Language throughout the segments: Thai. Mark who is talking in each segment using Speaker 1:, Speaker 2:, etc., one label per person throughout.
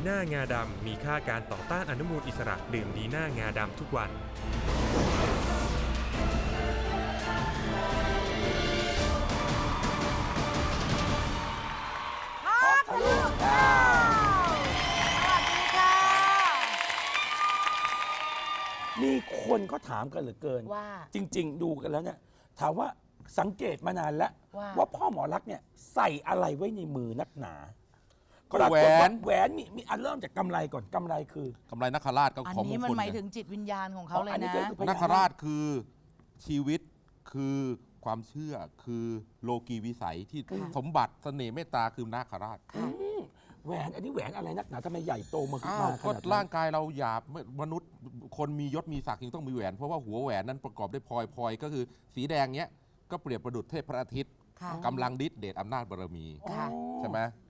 Speaker 1: ยดีน่างาดำมีค่าการต่อต้านอนุมูลอิสระดื่มดีน่างาดำทุกวัน
Speaker 2: พักทะลุดาวสวัสดีค่ะ
Speaker 3: มีคนก็ถามกันเหลือเกิน
Speaker 2: ว่า
Speaker 3: จริง ๆ ดูกันแล้วเนี่ย ถามว่าสังเกตมานานแล้ว
Speaker 2: ว่า
Speaker 3: ว่าพ่อหมอรักษณ์เนี่ยใส่อะไรไว้ในมือนักหนา ปรากฏ
Speaker 4: แหวา
Speaker 3: น แหวนมีมีอันเริ่มจากกำไรก่อนกำไรคือ
Speaker 4: กำไรนักขราชก็
Speaker 2: อัน
Speaker 4: ของม
Speaker 2: นี้
Speaker 4: ง
Speaker 2: มัน
Speaker 4: คล
Speaker 2: หมาย
Speaker 4: ไง
Speaker 2: ถึงจิตวิญญาณของเขาเลย
Speaker 3: อ๋ออันนี้
Speaker 2: นะ
Speaker 3: ก็คือพญานาค
Speaker 4: นักขราชคือชีวิตคือความเชื่อคือโลกีวิสัยที่สมบัติเสน่ห์เมตตาคือนาคราช
Speaker 3: อืมแหวนอันนี้แหวนอะไรนักหนาทำไมใหญ่โตมาขึ้น
Speaker 4: อ้าว
Speaker 3: มาข
Speaker 4: ก็
Speaker 3: นาดนั้น
Speaker 4: ร่างกายเราหยาบไม่มนุษย์ คนมียศมีศักดิ์ยังต้องมีแหวน เพราะว่าหัวแหวนนั้นประกอบด้วยพลอยพลอยก็คือสีแดงเนี้ยก็เปรียบประดุจเทพพระอาทิตย์
Speaker 2: ค่ะ
Speaker 4: กำลังฤทธิ์เดชอำนาจบารมี
Speaker 2: ค่ะ
Speaker 4: ใช่ไหม
Speaker 2: อืม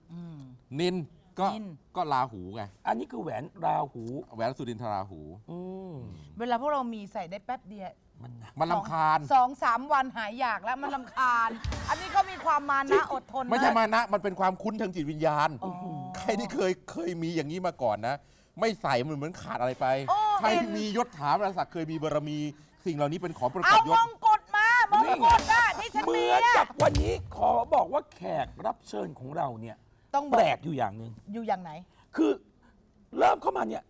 Speaker 4: นินก็
Speaker 2: นิล
Speaker 4: ก็ลาหูไง
Speaker 3: อันนี้คือแหวนราหู
Speaker 4: แหวนสุรินทราหู
Speaker 3: อืม
Speaker 2: เวลาพวกเรามีใส่ได้แป๊บเดียว
Speaker 3: มันหนัก
Speaker 4: มันลำคาญ
Speaker 2: สองสามวันหายอยากแล้วมันลำคาญ อันนี้ก็มีความมานะอดทน
Speaker 4: ไม่ใช่
Speaker 2: นะ
Speaker 4: มานะ มันเป็นความคุ้นทางจิตวิญญาณ
Speaker 2: อ๋อ
Speaker 4: ใครที่เคยเคยมีอย่างนี้มาก่อนนะ ไม่ใส่มันเหมือนขาดอะไรไป
Speaker 2: โอ้
Speaker 4: ใคร
Speaker 2: เห็น
Speaker 4: ที่มียศถาบรรดาศักดิ์เคยมีบารมี สิ่งเหล่านี้เป็นของประก
Speaker 2: เอา
Speaker 4: อบย
Speaker 2: ม
Speaker 4: ศ
Speaker 2: งกุฎมามงกุฎอะที่ฉัน
Speaker 3: เห
Speaker 2: มี
Speaker 3: มือน
Speaker 2: อะ
Speaker 3: กับวันนี้ขอบอกว่าแขกรับเชิญของเราเนี่ย
Speaker 2: ต้องบ
Speaker 3: แป
Speaker 2: อ
Speaker 3: ล
Speaker 2: ก
Speaker 3: กอยู่อย่างหนึ่ง
Speaker 2: อยู่อย่างไหน
Speaker 3: คือเริ่มเข้ามาเนี่ย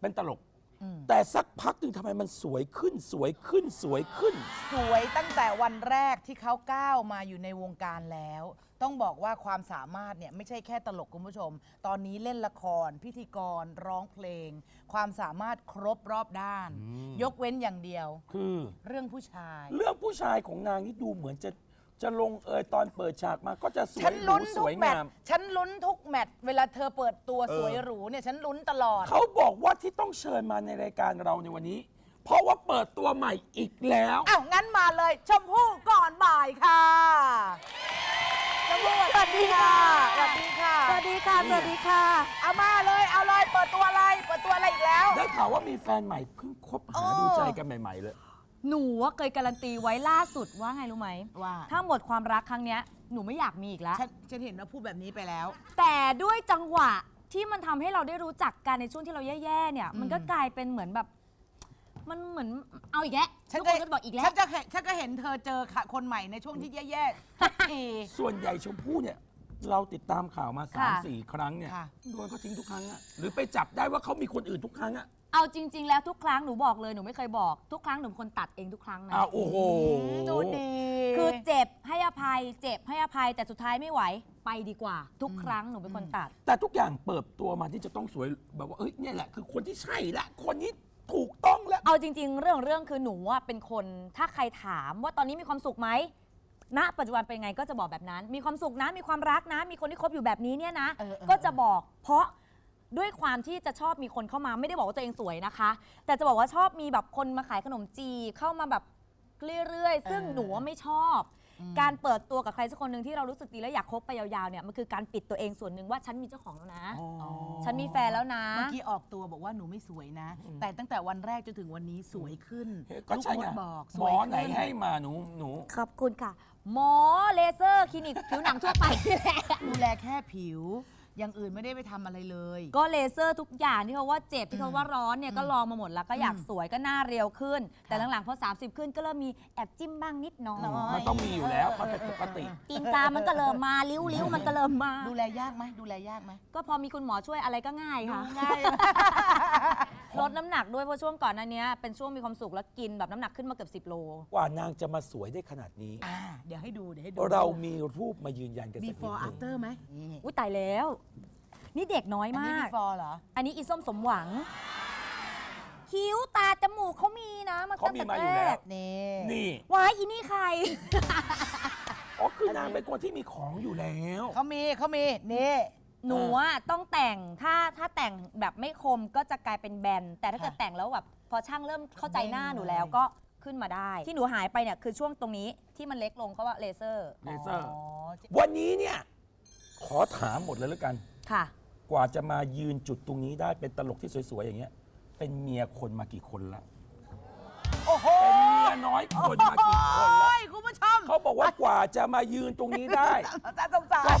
Speaker 3: เป็นตลก
Speaker 2: อืม
Speaker 3: แต่สักพักหนึ่งทำไมมันสวยขึ้นสวยขึ้นสวยขึ้น
Speaker 2: สวยตั้งแต่วันแรกที่เขาก้าวมาอยู่ในวงการแล้ว ต้องบอกว่าความสามารถเนี่ยไม่ใช่แค่ตลกคุณผู้ชม ตอนนี้เล่นละคร พิธีกร ร้องเพลง ความสามารถครบรอบด้าน ยกเว้นอย่างเดียว
Speaker 3: คือ
Speaker 2: เรื่องผู้ชาย
Speaker 3: เรื่องผู้ชายของนางนี่ดูเหมือนจะ จะลงเอยตอนเปิดฉากมาก็จะสว
Speaker 2: ฉั
Speaker 3: ย
Speaker 2: น
Speaker 3: หรู
Speaker 2: ลุ้น
Speaker 3: ส
Speaker 2: ทุก
Speaker 3: วย
Speaker 2: แมต
Speaker 3: งา
Speaker 2: ช์
Speaker 3: ม
Speaker 2: ฉันลุ้นทุกแมตช์เวลาเธอเปิดตัว
Speaker 4: เออ
Speaker 2: สวยหรูเนี่ยฉันลุ้นตลอด
Speaker 3: เขาบอกว่าที่ต้องเชิญมาในรายการเราในวันนี้ เพราะว่าเปิดตัวใหม่อีกแล้ว
Speaker 2: อ้าว งั้นมาเลย ชมพู่ก่อนบ่ายค่ะ ชมพู่สวัสดีค่ะ สวัสดีค่ะ
Speaker 5: สวัสดีค่ะ สวัสดีค่ะ
Speaker 2: เอามาเลย เอาเลย เปิดตัวอะไร เปิดตัวอะไรอีกแล้ว
Speaker 3: ได้ข่าวว่ามีแฟนใหม่เพิ่งคบ
Speaker 2: โอ้
Speaker 3: หาดูใจกันใหม่ ๆ เลย
Speaker 5: หนูว่าเคยการันตีไว้ล่าสุดว่าไงรู้ไหม
Speaker 2: ว่า
Speaker 5: ถ้าหมดความรักครั้งเนี้ยหนูไม่อยากมีอีกแล้ว
Speaker 2: ฉันฉันเห็นว่าพูดแบบนี้ไปแล้ว
Speaker 5: แต่ด้วยจังหวะที่มันทำให้เราได้รู้จักกันในช่วงที่เราแย่ๆเนี่ย มันก็กลายเป็นเหมือนแบบ มันเหมือนเอาอีกแล้ว
Speaker 2: ฉัน
Speaker 5: ทุกคนก็บอกอีกแล้
Speaker 2: ฉั
Speaker 5: ว
Speaker 2: นจะเห็นฉันก็เห็นเธอเจอค่ะคนใหม่ในช่วงที่แย่ๆทุกที
Speaker 3: ส่วนใหญ่ชมพู่เนี่ยเราติดตามข่าวมา3าม
Speaker 5: ค่ะ
Speaker 3: สี่ครั้งเนี่ย
Speaker 2: ค่ะ
Speaker 3: โดนเขาทิ้งทุกครั้งอะหรือไปจับได้ว่าเขามีคนอื่นทุกครั้งอะ
Speaker 5: เอาจริง ๆ แล้วทุกครั้งหนูบอกเลยหนูไม่เคยบอก ทุกครั้งหนูเป็นคนตัดเองทุกครั้งนะ
Speaker 3: อ้าวโอ้โห
Speaker 2: ดูดี
Speaker 5: คือเจ็บให้อภัย เจ็บให้อภัยแต่สุดท้ายไม่ไหวไปดีกว่า ทุกครั้งหนูเป็นคนตัด
Speaker 3: แต่ทุกอย่างเปิดตัวมาที่จะต้องสวยแบบว่าเอ้ยเนี่ยแหละคือคนที่ใช่ละคนนี้ถูกต้องแล้ว
Speaker 5: เอาจริง ๆ เรื่องของเรื่องคือหนูว่าเป็นคนถ้าใครถามว่าตอนนี้มีความสุขไหมณปัจจุบันเป็นไงก็จะบอกแบบนั้น มีความสุขนะมีความรักนะ มีคนที่คบอยู่แบบนี้เนี่ยนะ
Speaker 2: เออเออ
Speaker 5: ก็จะบอกเพราะ ด้วยความที่จะชอบมีคนเข้ามาไม่ได้บอกว่าตัวเองสวยนะคะ แต่จะบอกว่าชอบมีแบบคนมาขายขนมจีบเข้ามาแบบเรื่อยๆ ซึ่งหนูว่าไม่ชอบ การเปิดตัวกับใครสักคนหนึ่งที่เรารู้สึกดีแล้วอยากคบไปยาวๆเนี่ยมันคือการปิดตัวเองส่วนหนึ่งว่าฉันมีเจ้าของแล้วนะ ฉันมีแฟนแล้วนะ
Speaker 2: เมื่อกี้ออกตัวบอกว่าหนูไม่สวยนะ แต่ตั้งแต่วันแรกจนถึงวันนี้สวยขึ้น
Speaker 3: ก็ใช่
Speaker 2: ลู
Speaker 3: ไง
Speaker 2: มดบอก
Speaker 3: หมอไหน
Speaker 2: ขึ้
Speaker 3: ให้มาหนูหนู
Speaker 5: ขอบคุณค่ะ หมอเลเซอร์คลินิกผิวหนังทั่วไปนี่แหละ
Speaker 2: ดูแลแค่ผิว อย่างอื่นไม่ได้ไปทำอะไรเลย
Speaker 5: ก็เลเซอร์ทุกอย่างที่เขาว่าเจ็บที่เขาว่าร้อนเนี่ยก็ลองมาหมดแล้วก็อยาก
Speaker 2: อืม
Speaker 5: สวยก็หน้าเรียวขึ้น แต่หลังๆพอ 30 ขึ้นก็เริ่มมีแอบจิ้มบ้างนิดหน้อย
Speaker 3: มันต้องมีอยู่แล้วมันเป็นปกติ
Speaker 5: ตีนกามันก็เริ่มมาริ้วริ้วมันก็เริ่มมา
Speaker 2: ดูแลยากไหมดูแลยากไหม
Speaker 5: ก็พอมีคุณหมอช่วยอะไรก็ง่ายค่ะ
Speaker 2: ง่าย
Speaker 5: ลดน้ำหนักด้วยเพราะช่วงก่อนหนั้นเนี้ยเป็นช่วงมีความสุขแล้วกินแบบน้ำหนักขึ้นมาเกือบ10 โล
Speaker 3: กว่านางจะมาสวยได้ขนาดนี้
Speaker 2: อ่าเดี๋ยวให้ดูเดี๋ยวให้ดู
Speaker 3: เรามีรูปมายืนยันกันสักนิด
Speaker 2: before
Speaker 3: หนึ่ง
Speaker 2: after ไหมนี่
Speaker 5: อุ้ยตายแล้ว นี่เด็กน้อย
Speaker 2: อันนี้
Speaker 5: มาก
Speaker 2: before เหรอ
Speaker 5: อันนี้อีส้มสมหวัง คิ้วตาจมูกเขามีนะมัน
Speaker 3: เขามีมาอยู่แล้ว
Speaker 2: นี่
Speaker 3: นี่
Speaker 5: ว้ายอีนี่ใคร
Speaker 3: อ๋อคือนางเป็นคนที่มีของอยู่แล้ว
Speaker 2: เขามีเขามี นี่
Speaker 5: หนูอะต้องแต่งถ้าถ้าแต่งแบบไม่คมก็จะกลายเป็นแบน แต่ถ้าเกิด
Speaker 2: ค่ะ
Speaker 5: แต่งแล้วแบบพอช่างเริ่มเข้าใจหน้าหนู
Speaker 2: เด้งเลย
Speaker 5: แล้วก็ขึ้นมาได้ ที่หนูหายไปเนี่ยคือช่วงตรงนี้ที่มันเล็กลงก็ว่าเลเซอร์
Speaker 3: เลเซอร์
Speaker 2: อ๋อ
Speaker 3: วันนี้เนี่ย ขอถามหมดเลยแล้วกัน
Speaker 5: ค่ะ
Speaker 3: ก ว่าจะมายืนจุดตรงนี้ได้เป็นตลกที่สวยๆอย่างเงี้ย เป็นเมียคนมากี่คนละ
Speaker 2: โอ้โห
Speaker 3: เป็นเมียน้อยคนมากี่คนละ
Speaker 2: โอ้ยคุณผู้ชม
Speaker 3: เขาบอกว่ากว่าจะมายืนตรงนี้ได้
Speaker 2: ตาสงสาร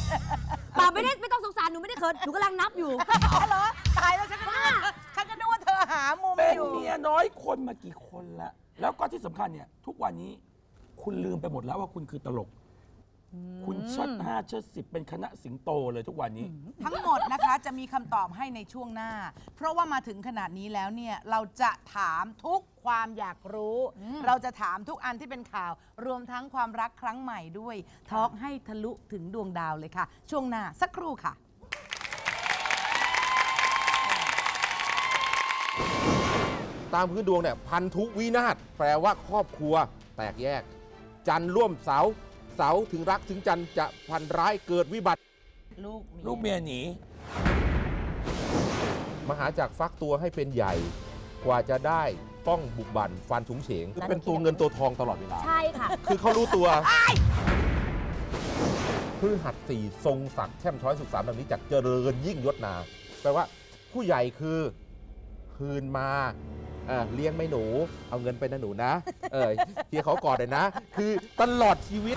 Speaker 5: ป่าไม่ได้ไม่ต้องสงสารหนูไม่ได้เขินหนูกำลังนับอยู่
Speaker 2: อ๋อเหรอตายแล้วฉันก็นึกว่าฉันก็นึกว่าเธอหามุม
Speaker 3: เป็น
Speaker 2: อยู่
Speaker 3: เมียน้อยคนมากี่คนละ แล้วก็ที่สำคัญเนี่ย ทุกวันนี้คุณลืมไปหมดแล้วว่าคุณคือตลก คุณเชิดห้าเชิดสิบเป็นคณะสิงโตเลยทุกวันนี้
Speaker 2: ทั้งหมดนะคะจะมีคำตอบให้ในช่วงหน้า เพราะว่ามาถึงขนาดนี้แล้วเนี่ยเราจะถามทุกความอยากรู้ เราจะถามทุกอันที่เป็นข่าว รวมทั้งความรักครั้งใหม่ด้วยทอล์กให้ทะลุถึงดวงดาวเลยค่ะ ช่วงหน้าสักครู่ค่ะ
Speaker 4: ตามพื้นดวงเนี่ยพันธุวินาศแปลว่าครอบครัวแตกแยก จันทร์ร่วมเสา เสาถึงรักถึงจันทร์จะพันร้ายเกิดวิบัติ
Speaker 2: ลูก
Speaker 3: ลูกเมียหนี
Speaker 4: มหาจากรฟักตัวให้เป็นใหญ่ กว่าจะได้ต้องบุกบันฟันถุงเฉง
Speaker 5: แล้ว
Speaker 4: เป็นตัวเงินตัวทองตลอดเวลา
Speaker 5: ใช่ค่ะ
Speaker 4: คือเขารู้ตัวพฤหัสสี่ทรงศักดิ์แช่มช้อยสุขสามดังนี้จากเจริญยิ่งยศนา แปลว่าผู้ใหญ่คือ คืนมา เอ่อเลี้ยงไม่หนู เอาเงินไปนะหนูนะ เออเฮียเขากอดเลยนะ คือตลอดชีวิต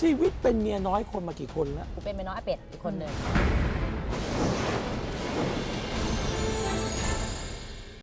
Speaker 3: ชีวิตเป็นเมียน้อยคนมากี่คนละ
Speaker 5: กูเป็นเมียน้อยอาเป็ดอีกคนหนึ่ง